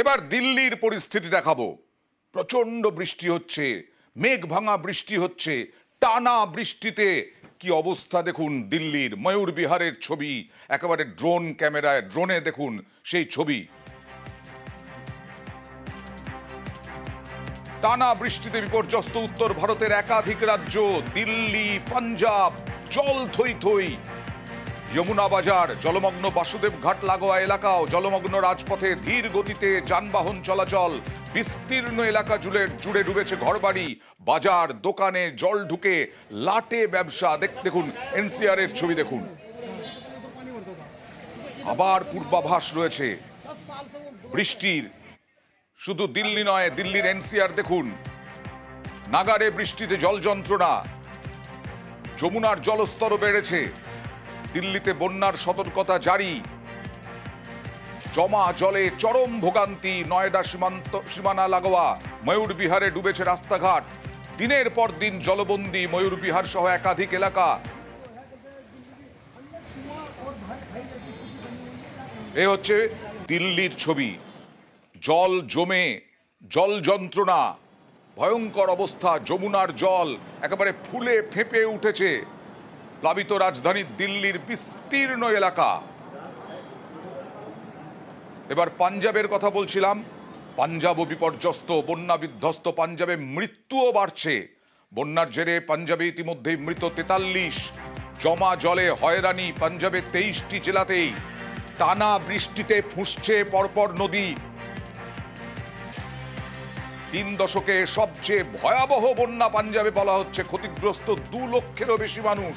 এবার দিল্লির পরিস্থিতি দেখাবো। প্রচণ্ড বৃষ্টি হচ্ছে মেঘ ভাঙা বৃষ্টি হচ্ছে, টানা বৃষ্টিতে। কি অবস্থা দেখুন দিল্লির ময়ূর বিহারের ছবি, একেবারে ড্রোন ক্যামেরায়, ড্রোনে দেখুন সেই ছবি। টানা বৃষ্টিতে বিপর্যস্ত উত্তর ভারতের একাধিক রাজ্য, দিল্লি, পাঞ্জাব, জল থই থই। যমুনা বাজার, জলমগ্ন বাসুদেব ঘাট লাগোয়া এলাকাও জলমগ্ন রাজপথে ধীর গতিতে যানবাহন চলাচল। বিস্তীর্ণ এলাকা জুড়ে জুড়ে ডুবেছে ঘরবাড়ি। বাজার, দোকানে জল ঢুকে লাটে ব্যবসা। দেখ দেখুন এনসিআর এর ছবি দেখুন। আবার পূর্বাভাস রয়েছে। বৃষ্টির। শুধু দিল্লি নয়, দিল্লির এনসিআর দেখুন। নাগারে বৃষ্টিতে জল যন্ত্রণা। যমুনার জলস্তরও বেড়েছে। দিল্লিতে বন্যার সতর্কতা জারি। জমা জলে চরম ভোগান্তি, নয়ডা সীমান্ত, সীমানা লাগোয়া, ময়ূর বিহারে ডুবেছে রাস্তাঘাট। দিনের পর দিন জলবন্দী ময়ূর বিহার সহ একাধিক এলাকা। এ হচ্ছে দিল্লির ছবি। জল জমে, জল যন্ত্রণা। ভয়ঙ্কর অবস্থা, যমুনার জল, একেবারে ফুলে ফেঁপে উঠেছে। প্লাবিত রাজধানী দিল্লির বিস্তীর্ণ এলাকা। এবার পাঞ্জাবের কথা বলছিলাম। পাঞ্জাবও বিপর্যস্ত, বন্যা বিধ্বস্ত, পাঞ্জাবে মৃত্যুও বাড়ছে। বন্যার জেরে পাঞ্জাবে ইতিমধ্যেই মৃত তেতাল্লিশ। জমা জলে হয়রানি পাঞ্জাবের তেইশটি জেলাতেই। টানা বৃষ্টিতে ফুঁসছে পরপর নদী। তিন দশকে সবচেয়ে ভয়াবহ বন্যা পাঞ্জাবে বলা হচ্ছে, ক্ষতিগ্রস্ত দু লক্ষেরও বেশি মানুষ।